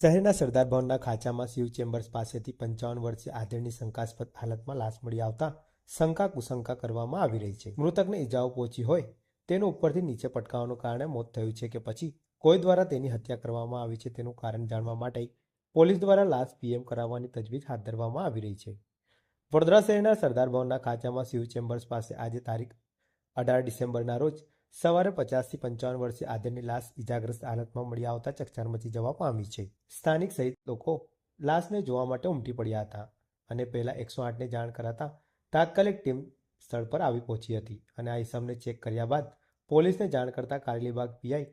શહેરના સરદાર ભવનના ખાંચામાં શિવ ચેમ્બર્સ પાસેથી પંચાવન વર્ષીય આધેડની શંકાસ્પદ હાલતમાં લાશ મળી આવતા શંકા કુશંકા કરવામાં આવી રહી છે. મૃતકને ઈજાઓ પહોંચી હોય તેનું ઉપરથી નીચે પટકાવાનું કારણે મોત થયું છે કે પછી કોઈ દ્વારા તેની હત્યા કરવામાં આવી છે તેનું કારણ જાણવા માટે પોલીસ દ્વારા લાશ પીએમ કરાવવાની તજવીજ હાથ ધરવામાં આવી રહી છે. વડોદરા શહેરના સરદાર ભવનના ખાંચામાં શિવ ચેમ્બર્સ પાસે આજે તારીખ અઢાર ડિસેમ્બરના રોજ સવારે પચાસથી પંચાવન વર્ષે આધેડની લાશ ઇજાગ્રસ્ત હાલતમાં મળી આવતા ચકચાર મચી જવા પામી છે. સ્થાનિક સહિત લોકો લાશને જોવા માટે ઉમટી પડ્યા હતા અને પહેલા એકસો આઠને જાણ કરાતા તાત્કાલિક ટીમ સ્થળ પર આવી પહોંચી હતી અને આ ઇસમને ચેક કર્યા બાદ પોલીસને જાણ કરતા Karelibaug PI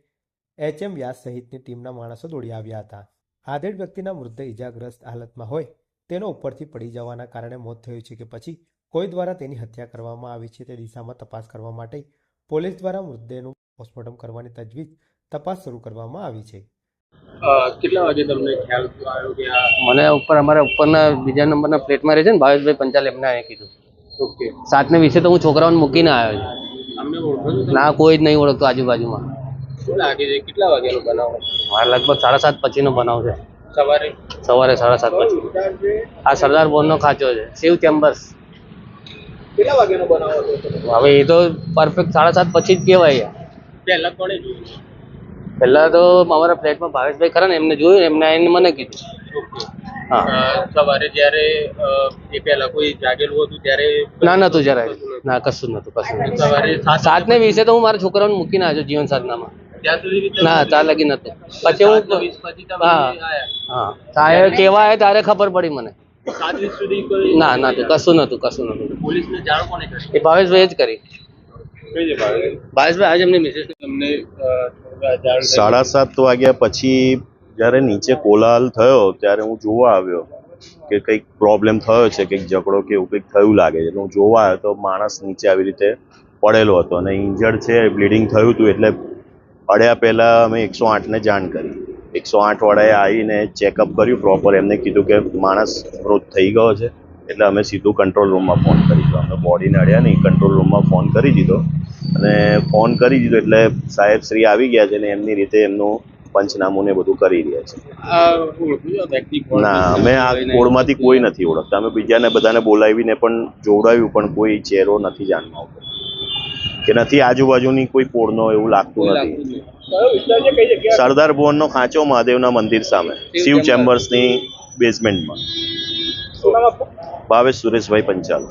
H M Vyas સહિતની ટીમના માણસો દોડી આવ્યા હતા. આધેડ વ્યક્તિના મૃતદેહ ઇજાગ્રસ્ત હાલતમાં હોય તેનો ઉપરથી પડી જવાના કારણે મોત થયું છે કે પછી કોઈ દ્વારા તેની હત્યા કરવામાં આવી છે તે દિશામાં તપાસ કરવા માટે પોલીસ દ્વારા મૃતદેહનું પોસ્ટમોર્ટમ કરવાની તજવીજ તપાસ શરૂ કરવામાં આવી છે. કેટલા વાગે તમને ખ્યાલ આવ્યો કે મને ઉપર અમારા ઉપરના બીજા નંબરના પ્લેટમાં રહે છે ને ભાવેશભાઈ પંચાલ એમને એ કીધું. ઓકે. સાતને વિશે તો હું છોકરાઓને મૂકીને આવ્યો છું. ના કોઈ જ નહીં ઓળખતો આજુબાજુમાં. શું લાગે છે? કેટલા વાગ્યાનો બનાવ મારે લગભગ સાડા સાત પછીનો બનાવ છે. સવારે? સવારે સાડા સાત પછી. આ સરદાર બોનનો ખાંચો છે. સેવ ચેમ્બર્સ. કેટલા વાગ્યાનો બનાવ હતો હવે એ તો પરફેક્ટ સાડા સાત પછી જ કહેવાય. પહેલા કોણે જોયું? પહેલા તો અમારા ફ્લેટમાં ભાવેશભાઈ ખરા ને એમને જોયું એમને આવીને મને કીધું. ઓકે. હા. અ, સવારે જ્યારે એ પહેલા કોઈ જાગેલું હતું ત્યારે ના નતું જરા ના કશું નતું કશું સવારે સાત ને વિશે તો હું મારા છોકરાઓને મૂકીને આવ્યો જીવન સાધનામાં. ના ત્યાં લગી નતું પછી હું વીસ હા. હા. તારે કેવા ત્યારે ખબર પડી મને. સાત સુધી કોઈ ના ના તો કશું નતું કશું નતું પોલીસને જાણ કોને કરી? એ ભાવેશભાઈ જ કરી. ભાવેશભાઈ? આજે એમની તમને? સાડા સાત વાગ્યા પછી જ્યારે નીચે કોલાહલ થયો ત્યારે હું જોવા આવ્યો કે કંઈક પ્રોબ્લેમ થયો છે કંઈક ઝઘડો કે એવું કંઈક થયું લાગે છે. એટલે હું જોવા આવ્યો તો માણસ નીચે આવી રીતે પડેલો હતો અને ઇન્જર્ડ છે બ્લીડિંગ થયું હતું એટલે પડ્યા પહેલાં અમે એકસો આઠને જાણ કરી. એકસો આઠ વાળાએ આવીને ચેકઅપ કર્યું પ્રોપર એમને કીધું કે માણસ મૃત થઈ ગયો છે એટલે અમે સીધું કંટ્રોલ રૂમમાં ફોન કરી દીધો. અમે બોડીને અડ્યા નહીં કંટ્રોલ રૂમમાં ફોન કરી દીધો. અને ફોન કરી દીધો એટલે સાહેબ શ્રી આવી ગયા છે ને એમની રીતે એમનું પંચનામું ને બધું કરી રહ્યા છે. ના? અમે આ કોળમાંથી કોઈ નથી ઓળખતા. અમે બીજાને બધાને બોલાવીને પણ જોડાવ્યું પણ કોઈ ચહેરો નથી જાણવા આવતો કે નથી આજુબાજુની કોઈ કોળનો એવું લાગતું નથી. સરદાર ભુવનનો ખાંચો મહાદેવના મંદિર સામે. શિવ ચેમ્બર્સની બેઝમેન્ટમાં ભાવેશ સુરેશભાઈ પંચાલ.